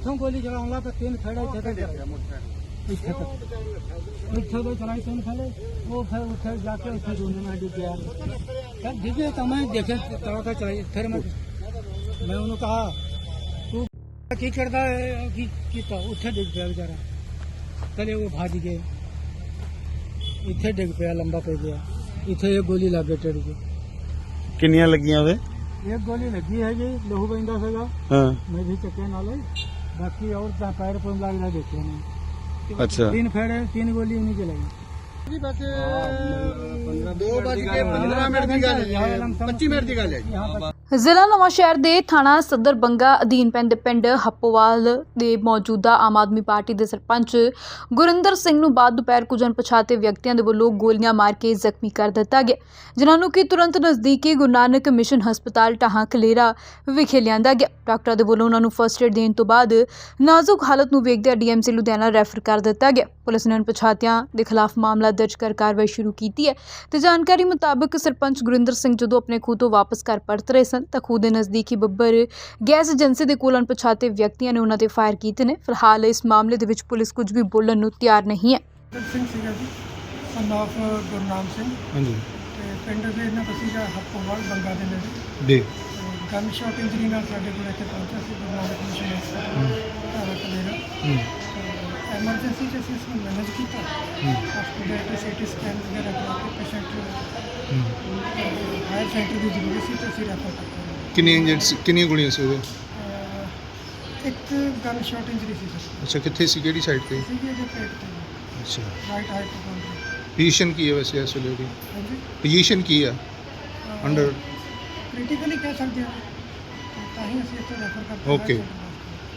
ਹੱਥੋਂ ਗੋਲੀ ਲੱਗ ਪਏ ਤਿੰਨ ਖੜੇ ਇੱਥੇ ਤੱਕ ਇੱਥੇ ਤੱਕ। ਇੱਥੇ ਤੋਂ ਚਲਾਈ ਤਿੰਨ ਖੜੇ ਉਹ ਫਿਰ ਉੱਥੇ ਜਾ ਕੇ ਉੱਥੇ ਦੋਨੇ ਨਾਲ ਡਿੱਗਿਆ ਤਾਂ ਡਿੱਗੇ ਤਾਂ ਮੈਂ ਦੇਖਿਆ ਤੜਕਾ ਚਲਾਈ ਫਿਰ ਮੈਂ ਮੈਂ ਉਹਨੂੰ ਕਹਾ ਤੂੰ ਕੀ ਕਰਦਾ ਕੀ ਕੀਤਾ? ਉੱਥੇ ਡਿੱਗ ਪਿਆ ਵਿਚਾਰਾ। ਕਦੇ ਉਹ ਭੱਜ ਗਏ ਇੱਥੇ ਡਿੱਗ ਪਿਆ ਲੰਬਾ ਪੈ ਗਿਆ। ਇੱਥੇ ਇਹ ਗੋਲੀ ਲੱਗ ਗਈ। ਟੜ ਕੇ ਕਿੰਨੀਆਂ ਲੱਗੀਆਂ ਵੇ? ਇੱਕ ਗੋਲੀ ਲੱਗੀ ਹੈ ਜੀ ਲਹੂ ਪੈਂਦਾ ਸੀਗਾ। ਹਾਂ। ਮੈਂ ਵੀ ਚੱਕੇ ਨਾਲੇ। बाकी और पैर पर लाग रहा देते हैं अच्छा। तीन फेरे तीन गोली उन्हीं के लगे। हाँ, दो बज के पंद्रह मिनट की पच्चीस मिनट की गल ਜ਼ਿਲ੍ਹਾ ਨਵਾਂ ਸ਼ਹਿਰ ਦੇ ਥਾਣਾ ਸਦਰ ਬੰਗਾ ਅਧੀਨ ਪਿੰਡ ਪਿੰਡ ਹੱਪੋਵਾਲ ਦੇ ਮੌਜੂਦਾ ਆਮ ਆਦਮੀ ਪਾਰਟੀ ਦੇ ਸਰਪੰਚ ਗੁਰਿੰਦਰ ਸਿੰਘ ਨੂੰ ਬਾਅਦ ਦੁਪਹਿਰ ਕੁਝ ਅਣਪਛਾਤੇ ਵਿਅਕਤੀਆਂ ਦੇ ਵੱਲੋਂ ਗੋਲੀਆਂ ਮਾਰ ਕੇ ਜ਼ਖਮੀ ਕਰ ਦਿੱਤਾ ਗਿਆ, ਜਿਨ੍ਹਾਂ ਨੂੰ ਕਿ ਤੁਰੰਤ ਨਜ਼ਦੀਕੀ ਗੁਰੂ ਨਾਨਕ ਮਿਸ਼ਨ ਹਸਪਤਾਲ ਟਾਹਾਂ ਖਲੇਰਾ ਵਿਖੇ ਲਿਆਂਦਾ ਗਿਆ। ਡਾਕਟਰਾਂ ਦੇ ਵੱਲੋਂ ਉਹਨਾਂ ਨੂੰ ਫਸਟ ਏਡ ਦੇਣ ਤੋਂ ਬਾਅਦ ਨਾਜ਼ੁਕ ਹਾਲਤ ਨੂੰ ਵੇਖਦਿਆਂ ਡੀਐਮਸੀ ਲੁਧਿਆਣਾ ਰੈਫਰ ਕਰ ਦਿੱਤਾ ਗਿਆ। ਪੁਲਿਸ ਨੇ ਅਣਪਛਾਤਿਆਂ ਦੇ ਖਿਲਾਫ ਮਾਮਲਾ ਦਰਜ ਕਰ ਕਾਰਵਾਈ ਸ਼ੁਰੂ ਕੀਤੀ ਹੈ ਤੇ ਜਾਣਕਾਰੀ ਮੁਤਾਬਕ ਸਰਪੰਚ ਗੁਰਿੰਦਰ ਸਿੰਘ ਜਦੋਂ ਆਪਣੇ ਖੂਹ ਤੋਂ ਵਾਪਸ ਘਰ ਪਰਤ ਰਹੇ ਸਨ ਤਾਂ ਖੂਹ ਦੇ ਨਜ਼ਦੀਕੀ ਬੱਬਰ ਗੈਸ ਏਜੰਸੀ ਦੇ ਕੋਲ ਅਣਪਛਾਤੇ ਵਿਅਕਤੀਆਂ ਨੇ ਉਹਨਾਂ ਤੇ ਫਾਇਰ ਕੀਤੇ ਨੇ। ਫਿਲਹਾਲ ਇਸ ਮਾਮਲੇ ਦੇ ਵਿੱਚ ਪੁਲਿਸ ਕੁਝ ਵੀ ਬੋਲਣ ਨੂੰ ਤਿਆਰ ਨਹੀਂ ਹੈ। ਸਿੰਘ ਸੀਗਾ ਜੀ। ਸਨ ਗੁਰਨਾਮ ਸਿੰਘ। ਹਾਂਜੀ। ਤੇ ਪਿੰਡ ਦੇ ਇਹਨਾਂ ਦਾ ਹੱਪੋਵਾਲ ਬੰਗਾ ਦੇ ਨੇੜੇ। ਦੇ ਗਨ ਸ਼ਾਟ ਇੰਜਰੀ ਨਾਲ ਸਾਡੇ ਕੋਲ ਇੱਥੇ ਪਹੁੰਚਿਆ ਸੀ ਅਸੀਂ ਇਸ ਨੂੰ ਮੈਨੇਜ ਕੀਤਾ ਹਸਪਤਾਲ ਦੇ ਸੀਟੀ ਸਕੈਨ ਵਗੈਰਾ ਕਰਾ ਕੇ ਪੇਸ਼ੈਂਟ ਹਾਇਰ ਸੈਂਟਰ ਦੀ ਜ਼ਰੂਰੀ ਸੀ ਤੇ ਅਸੀਂ ਰੈਫਰ ਕਰਤਾ ਕਿੰਨੀਆਂ ਇੰਜੈਂਟਸ ਕਿੰਨੀਆਂ ਗੋਲੀਆਂ ਸੀ ਉਹਦੇ? ਅਹ ਇੱਕ ਗਨ ਸ਼ਾਟ ਇੰਜਰੀ ਸੀ ਸਰ। ਅੱਛਾ ਕਿੱਥੇ ਸੀ? ਕਿਹੜੀ ਸਾਈਡ ਤੇ? ਸੀਗੀ ਇਹਦੇ ਪੇਟ ਤੇ। ਅੱਛਾ। ਰਾਈਟ ਹਾਈਟ ਤੋਂ ਪੋਜੀਸ਼ਨ ਕੀ ਹੈ ਵੈਸੇ ਇਸ ਵੇਲੇ ਦੀ ਹਾਂਜੀ। ਪੋਜੀਸ਼ਨ ਕੀ ਹੈ? ਅੰਡਰ ਕ੍ਰਿਟੀਕਲੀ ਕਹਿ ਸਕਦੇ ਹਾਂ। ਤੇ ਤਾਂ ਹੀ ਅਸੀਂ ਇੱਥੇ ਰੈਫਰ ਕਰਦੇ ਹਾਂ। Okay.